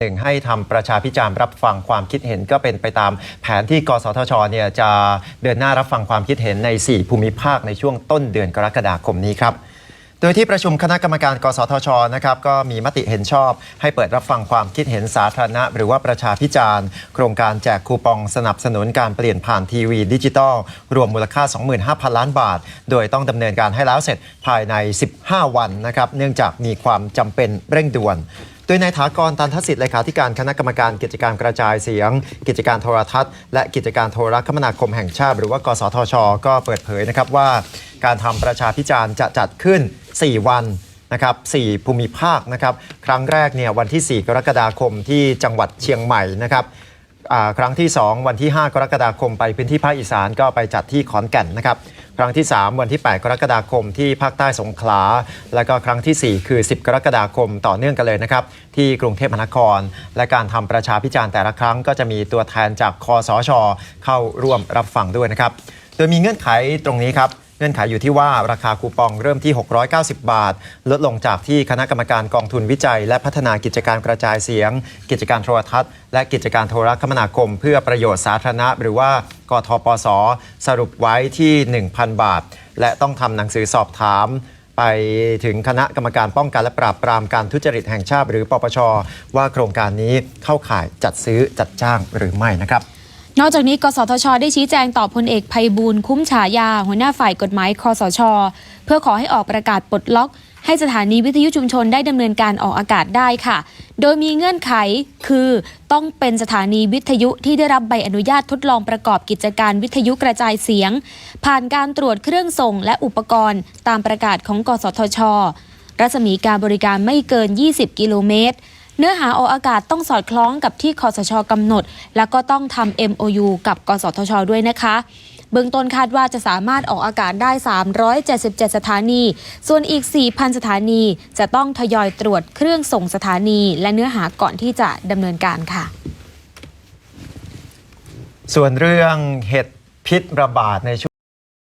หนึ่งให้ทำประชาพิจารณ์รับฟังความคิดเห็นก็เป็นไปตามแผนที่กสทชเนี่ยจะเดินหน้ารับฟังความคิดเห็นใน 4 ภูมิภาคในช่วงต้นเดือนกรกฎาคมนี้ครับ โดยที่ประชุมคณะกรรมการ กสทชนะครับก็มีมติเห็นชอบ ให้เปิดรับฟังความคิดเห็นสาธารณะ หรือว่าประชาพิจารณ์ โครงการแจกคูปองสนับสนุนการเปลี่ยนผ่านทีวีดิจิตอลรวมมูลค่า 25,000 ล้านบาท โดยต้องดำเนินการให้แล้วเสร็จภายใน 15 วันนะครับเนื่องจากมีความจำเป็นเร่งด่วน โดยนายถากรตันทสิทธิ์เลขาธิการคณะกรรมการกิจการกระจายเสียง กิจการโทรทัศน์ และกิจการโทรคมนาคมแห่งชาติ หรือว่ากสทช ก็เปิดเผยนะครับว่า การทำประชาพิจารณ์จะจัดขึ้น 4 วันนะครับ4ภูมิภาคนะครับ ครั้งแรกเนี่ยวันที่ 4 กรกฎาคมที่จังหวัดเชียงใหม่นะครับครั้งที่ 2 วันที่ 5 กรกฎาคมไปพื้นที่ภาคอีสานก็ไปจัดที่ขอนแก่นนะครับ ครั้งที่ 3 วันที่ 8 กรกฎาคมที่ภาคใต้สงขลา และก็ครั้งทีสี่ 4 คือ 10 กรกฎาคมต่อเนื่องกันเลยนะครับ ที่กรุงเทพมหานคร และการทำประชาพิจารณ์แต่ละครั้ง ก็จะมีตัวแทนจากคอสช เข้าร่วมรับฟังด้วยนะครับ โดยมีเงื่อนไขตรงนี้ครับ เงื่อนไขอยู่ที่ว่าราคาคูปองเริ่มที่ 690 บาท ลดลงจากที่คณะกรรมการกองทุนวิจัย และพัฒนากิจการกระจายเสียง กิจการโทรทัศน์ และกิจการโทรคมนาคม เพื่อประโยชน์สาธารณะ หรือว่ากทปส สรุปไว้ที่ 1,000 บาท และต้องทำหนังสือสอบถามไปถึงคณะกรรมการป้องกันและปราบปรามการทุจริตแห่งชาติ หรือปปชว่าโครงการนี้เข้าข่ายจัดซื้อจัดจ้างหรือไม่นะครับ นอกจากนี้กสทช ได้ชี้แจงต่อพลเอกภัยบูลย์คุ้มฉายา หัวหน้าฝ่ายกฎหมายคอสช เพื่อขอให้ออกประกาศปลดล็อก ให้สถานีวิทยุชุมชนได้ดำเนินการออกอากาศได้ค่ะ โดยมีเงื่อนไขคือต้องเป็นสถานีวิทยุที่ได้รับใบอนุญาตทดลองประกอบกิจการวิทยุกระจายเสียง ผ่านการตรวจเครื่องส่งและอุปกรณ์ ตามประกาศของกสทช รัศมีการบริการไม่เกิน 20 กิโลเมตร เนื้อหาออกอากาศต้องสอดคล้องกับที่คอสชกำหนด แล้วก็ต้องทำ MOU กับกสทช ด้วยนะคะเบื้องต้นคาดว่าจะสามารถออกอากาศได้ 377 สถานี ส่วนอีก 4,000 สถานีจะต้องทยอยตรวจเครื่องส่งสถานีและเนื้อหาก่อนที่จะดำเนินการค่ะ ส่วนเรื่องเห็ดพิษระบาดในช่วง